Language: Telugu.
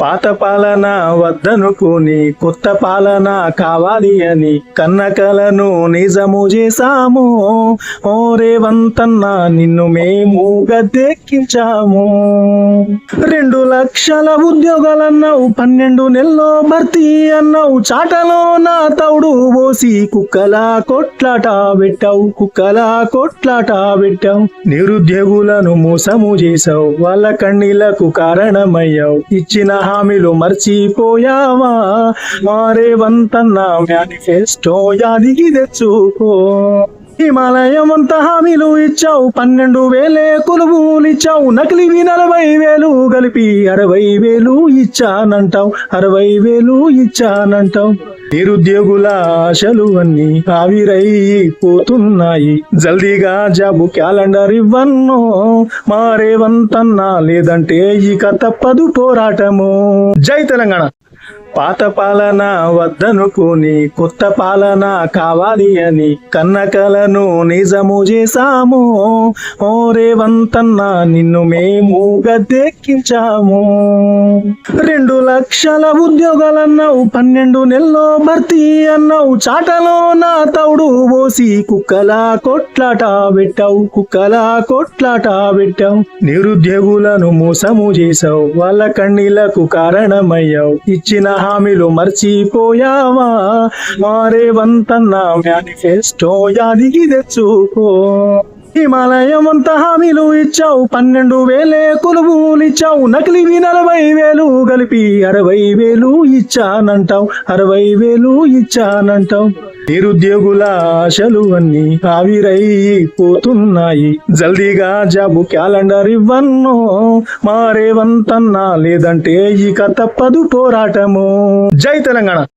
పాత పాలన వద్దనుకుని కొత్త పాలన కావాలి అని కన్నకలను నిజము చేశాము. ఓ రేవంతన్న నిన్ను మేము గద్దెక్కించాము. రెండు లక్షల ఉద్యోగాలన్నావు పన్నెండు నెలలో భర్తీ అన్నావు. చాటలో నా తౌడు పోసి కుక్కలా కొట్లాట పెట్టావు కుక్కలా కొట్లాట పెట్టావు. నిరుద్యోగులను మోసము చేసావు వాళ్ళ కన్నీళ్ళకు కారణమయ్యావు. ఇచ్చిన హామీలు మర్చిపోయావా? మారే వంతన్న మేనిఫెస్టో యాదికి తెచ్చుకో హిమాలయం అంత హామీలు ఇచ్చావు పన్నెండు వేలే కొలువులు ఇచ్చావు నకిలివి నలభై వేలు కలిపి అరవై వేలు ఇచ్చానంటావు అరవై వేలు ఇచ్చానంటావు. నిరుద్యోగుల ఆశలు అన్ని ఆవిరైపోతున్నాయి. జల్దీగా జాబు క్యాలెండర్ ఇవ్వన్నో మారేవంతన్నా లేదంటే ఇక తప్పదు పోరాటము. జై తెలంగాణ. పాత పాలన వద్దనుకుని కొత్త పాలన కావాలి అని కన్నకలను నిజము చేశాము. ఓ రేవంతన్న నిన్ను మేము గద్దెక్కించాము. రెండు లక్షల ఉద్యోగాలన్నావు పన్నెండు నెలలో భర్తీ అన్నావు చాటలో నా తౌడు కోసి కుక్కల కొట్లాట పెట్టావు కుక్కల కొట్లాట పెట్టావు. నిరుద్యోగులను మోసము చేసావు వాళ్ళ కన్నీళ్ళకు కారణమయ్యావు. ఇచ్చిన హామీలు మర్చిపోయావా? మారే వంతన్న మేనిఫెస్టో యాదికి తెచ్చుకో. హిమాలయం అంత హామీలు ఇచ్చావు పన్నెండు వేలే కొలువులు ఇచ్చావు నకిలివి నలభై వేలు కలిపి అరవై వేలు ఇచ్చానంటావు అరవై వేలు ఇచ్చానంటావు. నిరుద్యోగుల ఆశలు అన్ని ఆవిరైపోతున్నాయి. జల్దీగా జాబు క్యాలెండర్ ఇవ్వన్నో మారేవంతన్నా లేదంటే ఇక తప్పదు పోరాటము. జై తెలంగాణ.